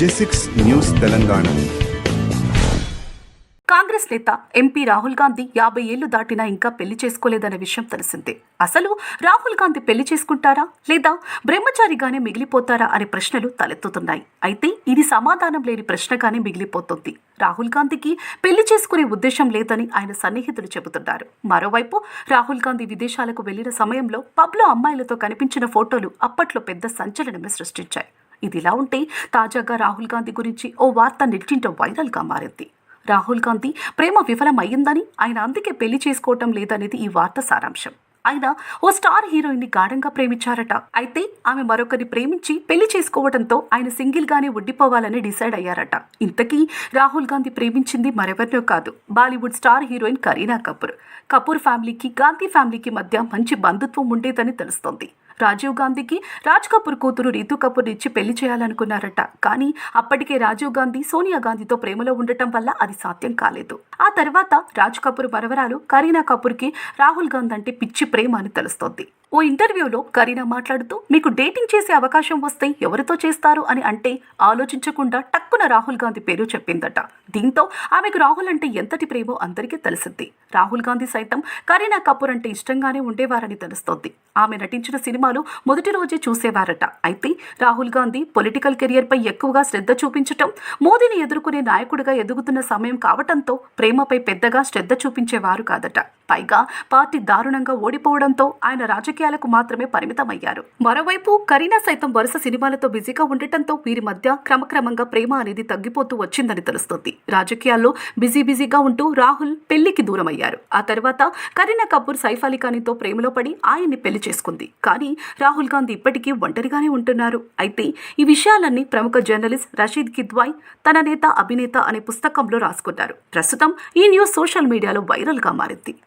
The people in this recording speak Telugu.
జెసిక్స్ న్యూస్ తెలంగాణ. కాంగ్రెస్ నేత ఎంపీ రాహుల్ గాంధీ యాభై ఏళ్ళు దాటినా ఇంకా పెళ్ళి చేసుకోలేదనే విషయం తెలిసిందే. అసలు రాహుల్ గాంధీ పెళ్ళి చేసుకుంటారా? లేదా బ్రహ్మచారిగానే మిగిలిపోతారా అనే ప్రశ్నలు తలెత్తుతున్నాయి. అయితే ఇది సమాధానం లేని ప్రశ్నగానే మిగిలిపోతుంది. రాహుల్ గాంధీకి పెళ్ళి చేసుకునే ఉద్దేశం లేదని ఆయన సన్నిహితులు చెబుతున్నారు. మరోవైపు రాహుల్ గాంధీ విదేశాలకు వెళ్ళిన సమయంలో పబ్లో అమ్మాయిలతో కనిపించిన ఫోటోలు అప్పట్లో పెద్ద సంచలనమే సృష్టించాయి. ఇదిలా ఉంటే తాజాగా రాహుల్ గాంధీ గురించి ఓ వార్త నెట్టింట వైరల్గా మారింది. రాహుల్ గాంధీ ప్రేమ విఫలమయ్యిందని ఆయన అందుకే పెళ్ళి చేసుకోవటం లేదనేది ఈ వార్త సారాంశం. ఆయన ఓ స్టార్ హీరోయిన్ని గాఢంగా ప్రేమించారట. అయితే ఆమె మరొకరిని ప్రేమించి పెళ్ళి చేసుకోవడంతో ఆయన సింగిల్గానే ఉండిపోవాలని డిసైడ్ అయ్యారట. ఇంతకీ రాహుల్ గాంధీ ప్రేమించింది మరెవరినో కాదు Bollywood star heroine Kareena Kapoor. Kapoor ఫ్యామిలీకి గాంధీ ఫ్యామిలీకి మధ్య మంచి బంధుత్వం ఉండేదని తెలుస్తోంది. రాజీవ్ గాంధీకి రాజ్ కపూర్ కూతురు రీతు కపూర్ ఇచ్చి పెళ్ళి చేయాలనుకున్నారట. కానీ అప్పటికే రాజీవ్ గాంధీ సోనియా గాంధీతో ప్రేమలో ఉండటం వల్ల అది సాధ్యం కాలేదు. ఆ తర్వాత రాజ్ కపూర్ మరవరాలు కరీనా కపూర్కి రాహుల్ గాంధీ అంటే పిచ్చి ప్రేమ అని తెలుస్తోంది. ఓ ఇంటర్వ్యూలో కరీనా మాట్లాడుతూ మీకు డేటింగ్ చేసే అవకాశం వస్తే ఎవరితో చేస్తారు? అని అంటే ఆలోచించకుండా టక్కున రాహుల్ గాంధీ పేరు చెప్పిందట. దీంతో ఆమెకు రాహుల్ అంటే ఎంతటి ప్రేమో అందరికీ తెలిసింది. రాహుల్ గాంధీ సైతం కరీనా కపూర్ అంటే ఇష్టంగానే ఉండేవారని తెలుస్తోంది. ఆమె నటించిన సినిమా సినిమాలు మొదటి రోజే చూసేవారట. అయితే రాహుల్ గాంధీ పొలిటికల్ కెరియర్ పై ఎక్కువగా శ్రద్ధ చూపించటం మోదీని ఎదుర్కొనే నాయకుడిగా ఎదుగుతున్న సమయం కావటంతో ప్రేమపై పెద్దగా శ్రద్ధ చూపించేవారు కాదట. పైగా పార్టీ దారుణంగా ఓడిపోవడంతో ఆయన రాజకీయాలకు మాత్రమే పరిమితమయ్యారు. మరోవైపు కరీనా సైతం వరుస సినిమాలతో బిజీగా ఉండటంతో వీరి మధ్య క్రమక్రమంగా ప్రేమ అనేది తగ్గిపోతూ వచ్చిందని తెలుస్తోంది. రాజకీయాల్లో బిజీ బిజీగా ఉంటూ రాహుల్ పెళ్ళికి దూరమయ్యారు. ఆ తర్వాత కరీనా కపూర్ సైఫ్ అలీ ఖాన్తో ప్రేమలో పడి ఆయన్ని పెళ్ళి చేసుకుంది. కానీ రాహుల్ గాంధీ ఇప్పటికీ ఒంటరిగానే ఉంటున్నారు. అయితే ఈ విషయాలన్నీ ప్రముఖ జర్నలిస్ట్ రషీద్ కిద్వాయ్ తన నేత అభినేత అనే పుస్తకంలో రాసుకున్నారు. ప్రస్తుతం ఈ న్యూస్ సోషల్ మీడియాలో వైరల్గా మారింది.